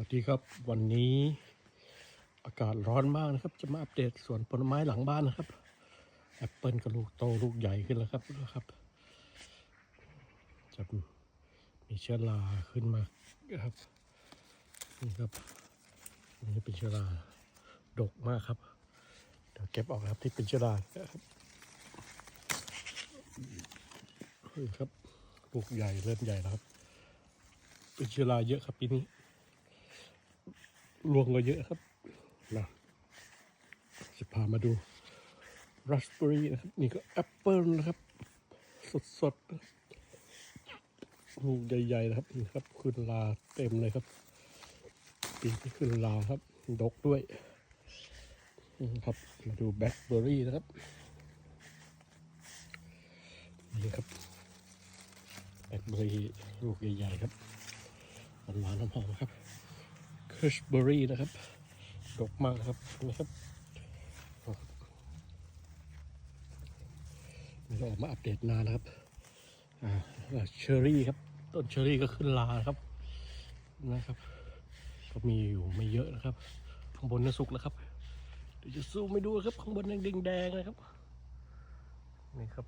วัสดีครับวันนี้อากาศร้อนมากนะครับ จะมาอัปเดตสวนผลไม้หลังบ้านนะครับแอปเปิลก็ลูกโตลูกใหญ่ขึ้นแล้วครับนะครับจะมีเชื้อราขึ้นมาครับนี่ครับนนี้เป็นเชื้อราดกมากครับเดี๋ยวเก็บออกครับที่เป็นเชื้อราครับครับลูกใหญ่เริ่มใหญ่แล้วครับเป็นเชื้อราเยอะครับปีนี้ รวงก็เยอะครับนะจะพามาดูราสเบอรี่นะครับ นี่ก็แอปเปิลนะครับ สดๆนะครับลูกใหญ่ๆนะครับนี่ครับขึ้นลาเต็มเลยครับปีนี้ขึ้นลาครับ ดกด้วยครับมาดูแบล็คเบอร์รี่นะครับนี่ครับแบล็คเบอร์รี่ลูกใหญ่ๆครับหวานๆหอมๆครับ คริสเบอรี่นะครับ ดกมากนะครับนะครับนี่ก็ออกมาอัปเดตนานนะครับอ่าเชอร์รี่ครับ ต้นเชอร์รี่ก็ขึ้นลาครับนะครับ ก็มีอยู่ไม่เยอะนะครับ ข้างบนน่ะสุกแล้วครับ เดี๋ยวจะซูมไปดูครับ ข้างบนยังแดงๆนะครับ นี่ครับ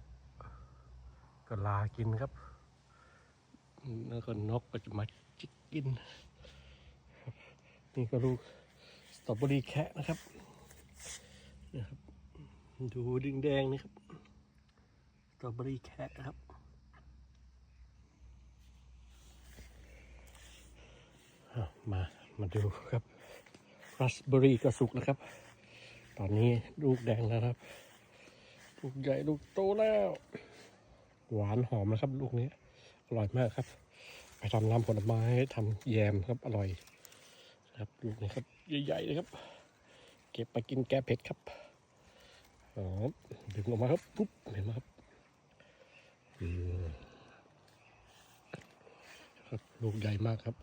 ก็ลากินครับ แล้วก็นกก็จะมาจิกกิน นี่ก็ลูกสตรอเบอรี่แคะนะครับนะครับ ดูดึงแดงนะครับสตรอเบอรี่แคะนะครับมามาดูครับราสเบอรี่ก็สุกแล้วครับ ตอนนี้ลูกแดงแล้วครับ ลูกใหญ่ลูกโตแล้ว หวานหอมนะครับ ลูกนี้อร่อยมากครับ ไปทำน้ำผลไม้ทำแยมครับอร่อย ครับลูกนี้ครับใหญ่ๆเลยครับ เก็บไปกินแก้เผ็ดครับอ๋อดึงออกมาครับปุ๊บเห็นไหมครับครับลูกใหญ่มากครับ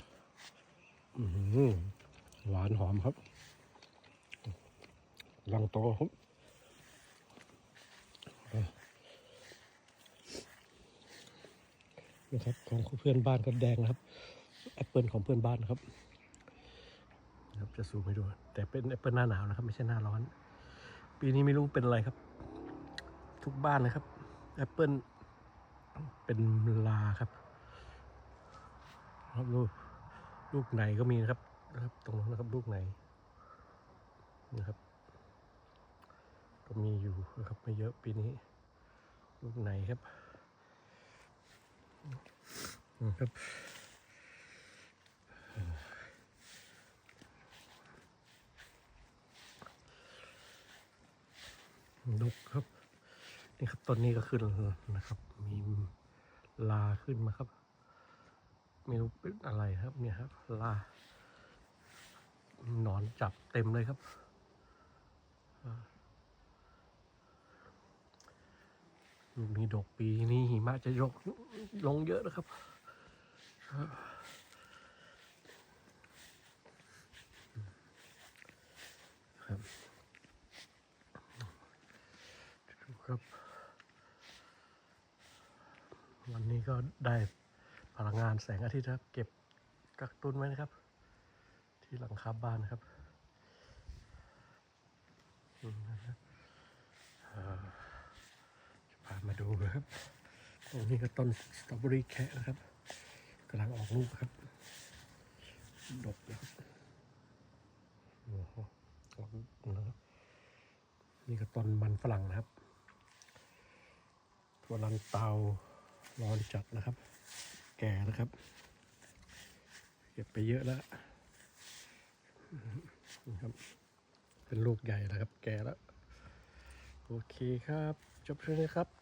หวานหอมครับลังโตครับนะครับของเพื่อนบ้านก็แดงนะครับแอปเปิลของเพื่อนบ้านครับ นะครับจะซูมให้ดู แต่เป็นแอปเปิลหน้าหนาวนะครับ ไม่ใช่หน้าร้อน ปีนี้ไม่รู้เป็นอะไรครับ ทุกบ้านเลยครับแอปเปิลเป็นลาครับครับลูกลูกไหนก็มีนะครับนะครับ ตรงนั้นนะครับลูกไหนนะครับ ก็มีอยู่นะครับไม่เยอะปีนี้ ลูกไหนครับครับ นกครับ นี่ครับต้นนี้ก็ขึ้นนะครับ มีลาขึ้นมาครับไม่รู้เป็นอะไรครับ เนี่ยครับ ลาหนอนจับเต็มเลยครับลูกนี้ดกปีนี้หิมะจะยกลงเยอะนะครับครับ ดูครับ วันนี้ ก็ได้พลังงานแสงอาทิตย์ครับ เก็บกักตุนไว้นะครับ ที่หลังคาบ้านนะครับจะพามาดูนะครับตรงนี้ก็ต้นสตรอเบอรี่แคะนะครับกำลังออกลูกครับ ดกนะครับโอ้โหออกลูกนะครับนี่ก็ต้นมันฝรั่งนะครับตัวลันเตา ร้อนจัดนะครับ แก่นะครับเก็บไปเยอะแล้วนะครับเป็นลูกใหญ่แล้วครับ แก่แล้ว โอเคครับ จบเรื่องนี้ครับ